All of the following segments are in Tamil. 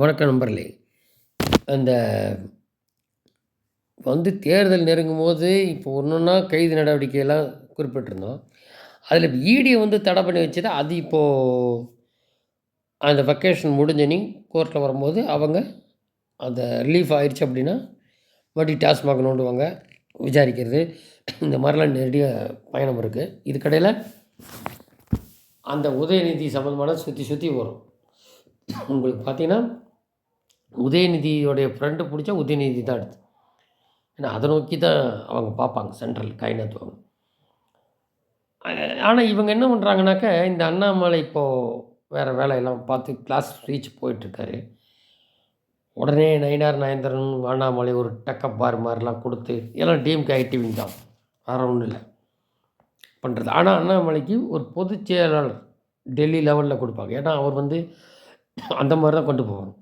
வணக்கம் நண்பர்களே. அந்த வந்து தேர்தல் நெருங்கும் போது இப்போ ஒன்று ஒன்றா கைது நடவடிக்கையெல்லாம் குறிப்பிட்டிருந்தோம். அதில் ஈடியை வந்து தடை பண்ணி வச்சது அது இப்போது அந்த வெக்கேஷன் முடிஞ்சனி கோர்ட்டில் வரும்போது அவங்க அந்த ரிலீஃப் ஆயிடுச்சு அப்படின்னா மறுபடியும் டாஸ்மாக் நோண்டுவாங்க விசாரிக்கிறது. இந்த மாதிரிலாம் நிறைய பயணம் இருக்குது இதுக்கடையில் அந்த உதயநிதி சம்மந்தமான சுற்றி சுற்றி வரும். உங்களுக்கு பார்த்தீங்கன்னா உதயநிதியோடைய ஃப்ரெண்டு பிடிச்சா உதயநிதி தான் அடுத்து ஏன்னா அதை நோக்கி தான் அவங்க பார்ப்பாங்க சென்ட்ரல் காயினத்துவாங்க ஆனால் இவங்க என்ன பண்ணுறாங்கனாக்கா இந்த அண்ணாமலை இப்போது வேறு வேலையெல்லாம் பார்த்து கிளாஸ் ரீச் போயிட்டுருக்காரு. உடனே நயினார் நயந்திரன் அண்ணாமலை ஒரு டக்கப் பார் மாதிரிலாம் கொடுத்து எல்லாம் டிஎம்கே ஆக்டிவிங் தான். வேறு ஒன்றும் இல்லை. பண்ணுறது ஆனால் அண்ணாமலைக்கு ஒரு பொதுச் செயலாளர் டெல்லி லெவலில் கொடுப்பாங்க. ஏன்னா அவர் வந்து அந்த மாதிரி தான் கொண்டு போவாங்க.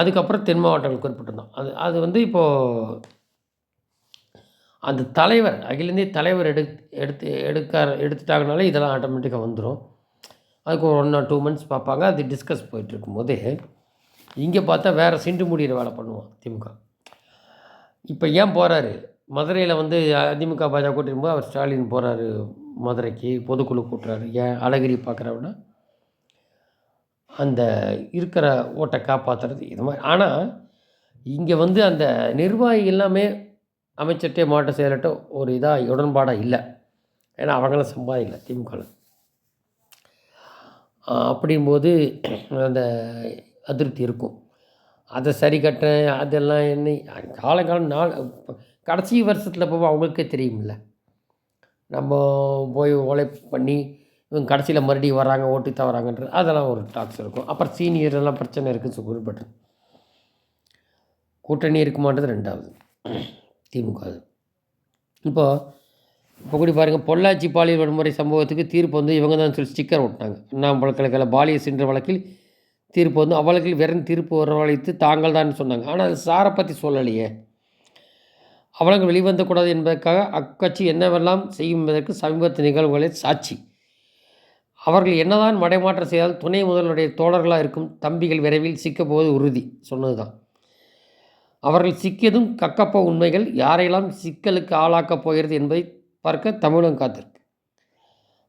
அதுக்கப்புறம் தென் மாவட்டங்கள் குறிப்பிட்டிருந்தோம். அது அது வந்து இப்போது அந்த தலைவர் அகில இந்திய தலைவர் எடு எடுத்து எடுக்க எடுத்துட்டாங்கனாலே இதெல்லாம் ஆட்டோமேட்டிக்காக வந்துடும் அதுக்கு ஒரு ஒன் ஆர் டூ மந்த்ஸ் பார்ப்பாங்க. அது டிஸ்கஸ் போயிட்டுருக்கும் போதே இங்கே பார்த்தா வேறு சிண்டு முடிகிற வேலை பண்ணுவோம் திமுக. இப்போ ஏன் போகிறாரு மதுரையில் வந்து அதிமுக பாஜக கூட்டிருக்கும்போது போது அவர் ஸ்டாலின் போகிறாரு மதுரைக்கு பொதுக்குழு கூட்டுறாரு. ஏன் அழகிரி பார்க்குறவிட அந்த இருக்கிற ஓட்டை காப்பாற்றுறது இது மாதிரி. ஆனால் இங்கே வந்து அந்த நிர்வாகி எல்லாமே அமைச்சர்கிட்டே மாவட்ட செயலர்கிட்ட ஒரு இதாக உடன்பாடாக இல்லை. ஏன்னா அவங்களும் சம்பாதிக்கல திமுகவில் அப்படிங்கும்போது அந்த அதிருப்தி இருக்கும். அதை சரி கட்ட அதெல்லாம் என்ன காலங்காலம் நாள் கடைசி வருஷத்தில் போக அவங்களுக்கே தெரியுமில்ல நம்ம போய் உழைப்பு பண்ணி இவங்க கடைசியில் மறுபடியும் வராங்க ஓட்டு தவறாங்கன்றது அதெல்லாம் ஒரு டாக்ஸ் இருக்கும். அப்புறம் சீனியர் எல்லாம் பிரச்சனை இருக்குன்னு குறிப்பிட்டு கூட்டணி இருக்குமான்றது ரெண்டாவது. திமுக அது. இப்போது இப்போ கூட பாருங்கள் பொள்ளாச்சி பாலியல் வன்முறை சம்பவத்துக்கு தீர்ப்பு வந்து இவங்க தான் சொல்லி ஸ்டிக்கர் ஒட்டினாங்க. அண்ணாமலை பல்கலைக்கழக சென்ற வழக்கில் தீர்ப்பு வந்து அவளுக்கு வெறும் தீர்ப்பு வரவழைத்து தாங்கள் தான் சொன்னாங்க. ஆனால் அது சாரை பற்றி சொல்லலையே. அவலங்கள் வெளிவந்தக்கூடாது என்பதற்காக அக்கட்சி என்னவெல்லாம் செய்யும் என்பதற்கு சமீபத்து நிகழ்வுகளே சாட்சி. அவர்கள் என்னதான் மடைமாற்றம் செய்தால் துணை முதல்வருடைய தோழர்களாக இருக்கும் தம்பிகள் விரைவில் சிக்கப்போவது உறுதி சொன்னது தான் அவர்கள் சிக்கியதும் கக்கப்போ உண்மைகள் யாரையெல்லாம் சிக்கலுக்கு ஆளாக்கப் போகிறது என்பதை பார்க்க தமிழகம் காத்திருக்கு.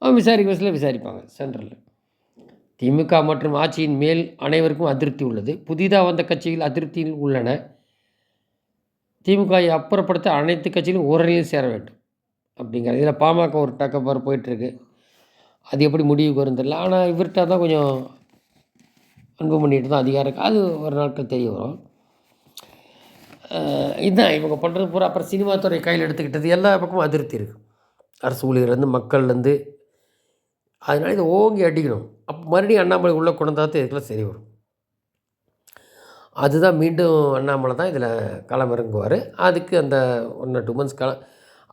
அவன் விசாரிக்க வயசில் விசாரிப்பாங்க சென்ட்ரலில் திமுக மற்றும் ஆட்சியின் மேல் அனைவருக்கும் அதிருப்தி உள்ளது. புதிதாக வந்த கட்சிகள் அதிருப்தியில் உள்ளன. திமுகவை அப்புறப்படுத்த அனைத்து கட்சியிலும் ஓரணியில் சேர வேண்டும். அப்படிங்கிறது இதில் பாமக ஒரு டக்கப்பார் போயிட்டுருக்கு அது எப்படி முடிவுக்கு வரும் தெரியல. ஆனால் இவர்கிட்ட தான் கொஞ்சம் அன்பு பண்ணிட்டு தான் அதிகாரம் இருக்குது அது ஒரு நாட்கள் தெரிய வரும். இதுதான் இவங்க பண்ணுறது பூரா. அப்புறம் சினிமா துறை கையில் எடுத்துக்கிட்டது எல்லா பக்கமும் அதிருப்தி இருக்குது அரசு ஊழியர்லேருந்து மக்கள்லேருந்து. அதனால் இதை ஓங்கி அடிக்கணும். அப்போ மறுபடியும் அண்ணாமலை உள்ளே கொண்டு தான் இதுக்கெல்லாம் சரி வரும். அதுதான் மீண்டும் அண்ணாமலை தான் இதில் களமிறங்குவார். அதுக்கு அந்த ஒன் டூ மந்த்ஸ் களம்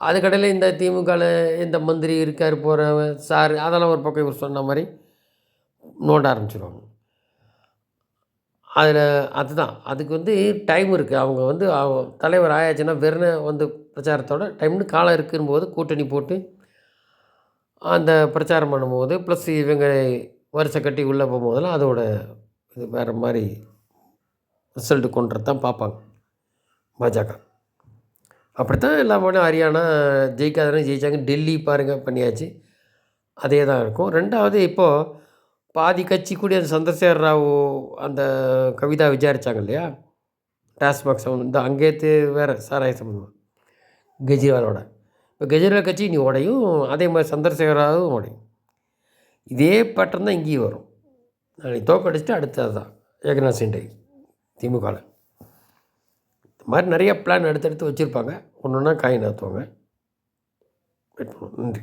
அதுக்கடையில் இந்த திமுகவில் இந்த மந்திரி இருக்கார் போகிற சார் அதெல்லாம் ஒரு பக்கம் இவர் சொன்ன மாதிரி நோண்ட ஆரம்பிச்சிருவாங்க. அதில் அதுதான். அதுக்கு வந்து டைம் இருக்குது அவங்க வந்து தலைவர் ஆயாச்சுன்னா வெறும் வந்து பிரச்சாரத்தோட டைம்னு காலம் இருக்கும்போது கூட்டணி போட்டு அந்த பிரச்சாரம் பண்ணும்போது ப்ளஸ் இவங்க வருஷை கட்டி உள்ளே போகும்போதெல்லாம் அதோட இது வேறு மாதிரி ரிசல்ட்டு கொண்டுறது தான் பார்ப்பாங்க. பாஜக. அப்படித்தான் எல்லா மாநிலம் ஹரியானா ஜெயிக்காதானே ஜெயித்தாங்க டெல்லி பாருங்கள் பண்ணியாச்சு. அதே தான் இருக்கும். ரெண்டாவது இப்போது பாதி கட்சி கூடிய அந்த சந்திரசேகர் ராவ் அந்த கவிதா விசாரித்தாங்க இல்லையா? டாஸ்மாக் சம்மந்தம். இந்த அங்கேத்து வேறு சாராய சம்மந்தம். கெஜ்ரிவாலோட. இப்போ கெஜ்ரிவால் கட்சி நீ உடையும் அதே மாதிரி சந்திரசேகர் ராவும் உடையும். இதே பேட்டர்ன் தான் இங்கேயும் வரும். நாளைக்கு தோக்கடிச்சிட்டு அடுத்தது தான். ஏகநாத் சிண்டை திமுகவில். இந்த மாதிரி நிறைய பிளான் அடுத்தடுத்து வச்சுருப்பாங்க. ஒன்று ஒன்றா காய் நகர்த்துவாங்க வெயிட் பண்ணுவோம். நன்றி.